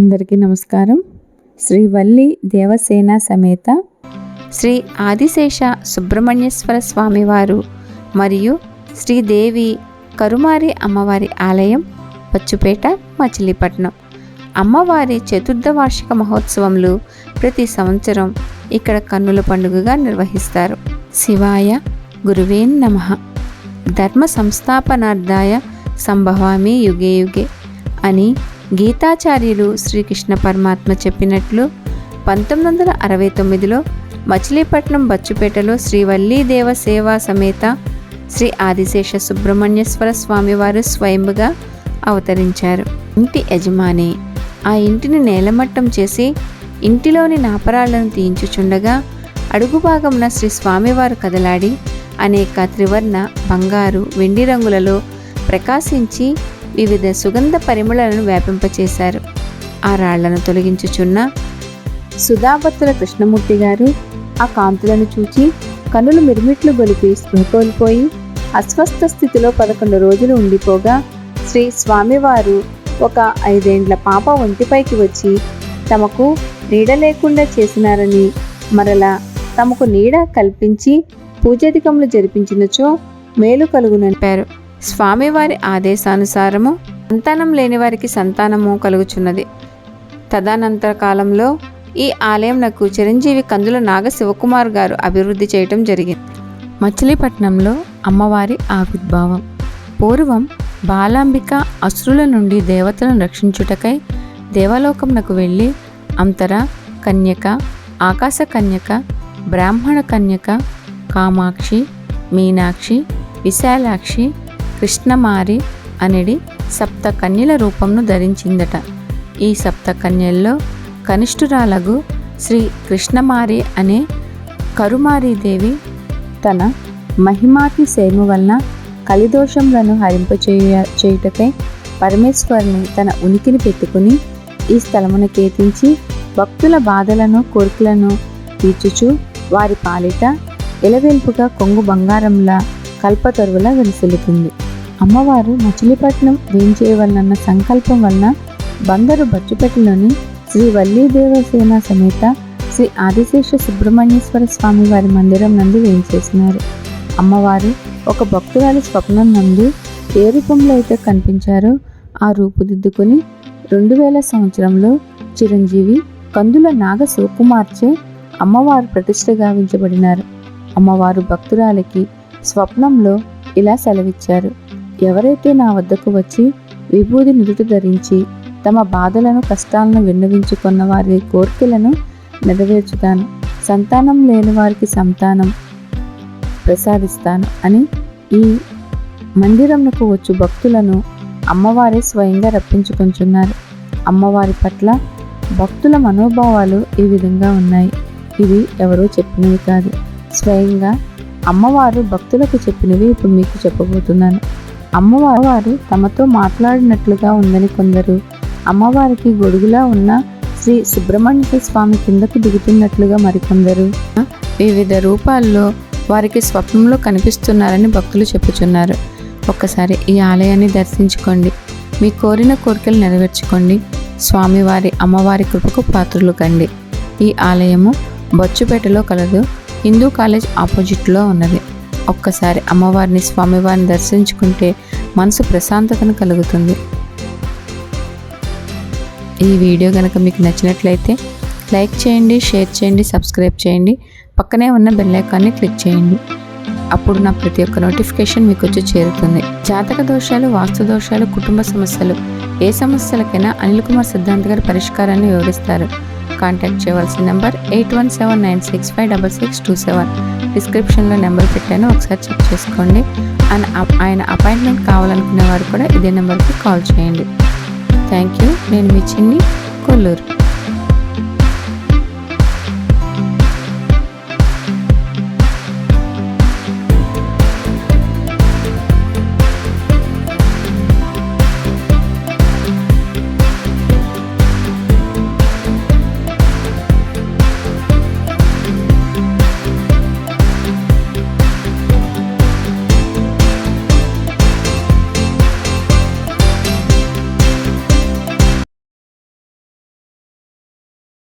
అందరికీ నమస్కారం. శ్రీ వల్లి దేవసేన సమేత శ్రీ ఆదిశేష సుబ్రహ్మణ్యేశ్వర స్వామివారు మరియు శ్రీదేవి కరుమారి అమ్మవారి ఆలయం పచ్చుపేట మచిలీపట్నం. అమ్మవారి చతుర్థ వార్షిక మహోత్సవంలో ప్రతి సంవత్సరం ఇక్కడ కన్నుల పండుగగా నిర్వహిస్తారు. శివాయ గురువే నమ. ధర్మ సంస్థాపనార్థాయ సంభవామి యుగే యుగే అని గీతాచార్యులు శ్రీకృష్ణ పరమాత్మ చెప్పినట్లు పంతొమ్మిది వందల అరవై తొమ్మిదిలో మచిలీపట్నం బచ్చుపేటలో శ్రీ వల్లీదేవ సేవా సమేత శ్రీ ఆదిశేష సుబ్రహ్మణ్యేశ్వర స్వామివారు స్వయంగా అవతరించారు. ఇంటి యజమాని ఆ ఇంటిని నేలమట్టం చేసి ఇంటిలోని నాపరాళ్ళను తీయించుచుండగా అడుగు భాగమున శ్రీ స్వామివారు కదలాడి అనేక త్రివర్ణ బంగారు వెండి రంగులలో ప్రకాశించి వివిధ సుగంధ పరిమళలను వ్యాపింపచేశారు. ఆ రాళ్ళను తొలగించుచున్న సుధాభత్తుల కృష్ణమూర్తి గారు ఆ కాంతులను చూచి కనులు మిరుమిట్లు గొలిపి స్పృహ కోల్పోయి అస్వస్థ స్థితిలో పదకొండు రోజులు ఉండిపోగా శ్రీ స్వామివారు ఒక ఐదేండ్ల పాప ఒంటిపైకి వచ్చి తమకు నీడ లేకుండా చేసినారని మరలా తమకు నీడ కల్పించి పూజాధికములు జరిపించినచో మేలు కలుగునంపారు స్వామివారి ఆదేశానుసారము సంతానం లేని వారికి సంతానము కలుగుచున్నది. తదనంతర కాలంలో ఈ ఆలయం నాకు చిరంజీవి కందుల నాగ శివకుమార్ గారు అభివృద్ధి చేయటం జరిగింది. మచిలీపట్నంలో అమ్మవారి ఆవిర్భావం. పూర్వం బాలాంబిక అసురుల నుండి దేవతలను రక్షించుటకై దేవలోకంనకు వెళ్ళి అంతర కన్యక ఆకాశ కన్యక బ్రాహ్మణ కన్యక కామాక్షి మీనాక్షి విశాలాక్షి కృష్ణమారి అనేది సప్త కన్యల రూపంను ధరించిందట. ఈ సప్త కన్యల్లో కనిష్ఠురాలగు శ్రీ కృష్ణమారి అనే కరుమారీదేవి తన మహిమాతి సేము వలన కలిదోషములను హరింపచేయ చేయుటకై పరమేశ్వరుని తన ఉనికిని పెట్టుకుని ఈ స్థలమును కేతించి భక్తుల బాధలను కోరికలను తీర్చుచు వారి పాలిట ఎలవెల్పుగా కొంగు బంగారంలా కల్పతరువులా వెలుసెలుతుంది. అమ్మవారు మచిలీపట్నం వేయించేయవలనన్న సంకల్పం వలన బందరు బచ్చుపెట్టలోని శ్రీ వల్లీదేవసేన సమేత శ్రీ ఆదిశేష సుబ్రహ్మణ్యేశ్వర స్వామి వారి మందిరం నందు వేయించేసినారు అమ్మవారు ఒక భక్తురాలి స్వప్నం నందు ఏ రూపంలో అయితే కనిపించారో ఆ రూపుదిద్దుకొని రెండు వేల సంవత్సరంలో చిరంజీవి కందుల నాగ శివకుమార్చే అమ్మవారు ప్రతిష్ట గావించబడినారు. అమ్మవారు భక్తురాలికి స్వప్నంలో ఇలా సెలవిచ్చారు. ఎవరైతే నా వద్దకు వచ్చి విభూది నుదుట ధరించి తమ బాధలను కష్టాలను విన్నవించుకున్న వారి కోరికలను నెరవేర్చుతాను. సంతానం లేని వారికి సంతానం ప్రసాదిస్తాను అని ఈ మందిరంకు వచ్చు భక్తులను అమ్మవారే స్వయంగా రప్పించుకుంటున్నారు అమ్మవారి పట్ల భక్తుల మనోభావాలు ఈ విధంగా ఉన్నాయి. ఇవి ఎవరో చెప్పినవి కాదు. స్వయంగా అమ్మవారు భక్తులకు చెప్పినవి ఇప్పుడు మీకు చెప్పబోతున్నాను. అమ్మవారు తమతో మాట్లాడినట్లుగా ఉందని కొందరు. అమ్మవారికి గొడుగులా ఉన్న శ్రీ సుబ్రహ్మణ్య స్వామి కిందకు దిగుతున్నట్లుగా మరికొందరు. వివిధ రూపాల్లో వారికి స్వప్నంలో కనిపిస్తున్నారని భక్తులు చెప్పుచున్నారు. ఒక్కసారి ఈ ఆలయాన్ని దర్శించుకోండి. మీ కోరిన కోరికలు నెరవేర్చుకోండి. స్వామివారి అమ్మవారి కృపకు పాత్రలు కండి. ఈ ఆలయము బొచ్చుపేటలో కలదు. హిందూ కాలేజ్ ఆపోజిట్లో ఉన్నది. ఒక్కసారి అమ్మవారిని స్వామివారిని దర్శించుకుంటే మనసు ప్రశాంతతను కలుగుతుంది. ఈ వీడియో కనుక మీకు నచ్చినట్లయితే లైక్ చేయండి షేర్ చేయండి సబ్స్క్రైబ్ చేయండి. పక్కనే ఉన్న బెల్ ఐకాన్ని క్లిక్ చేయండి. అప్పుడు నా ప్రతి ఒక్క నోటిఫికేషన్ మీకు వచ్చి చేరుతుంది. జాతక దోషాలు వాస్తు దోషాలు కుటుంబ సమస్యలు ఏ సమస్యలకైనా అనిల్ కుమార్ సిద్ధాంత్ గారి పరిష్కారాన్ని వివరిస్తారు. కాంటాక్ట్ చేయవలసిన number eight one seven nine six five double six two seven. డిస్క్రిప్షన్లో నెంబర్ పెట్టాను ఒకసారి చెక్ చేసుకోండి. అండ్ ఆయన అపాయింట్మెంట్ కావాలనుకునే వారు కూడా ఇదే నెంబర్కి కాల్ చేయండి. Thank you. నేను మీ చిన్ని కొల్లూరు.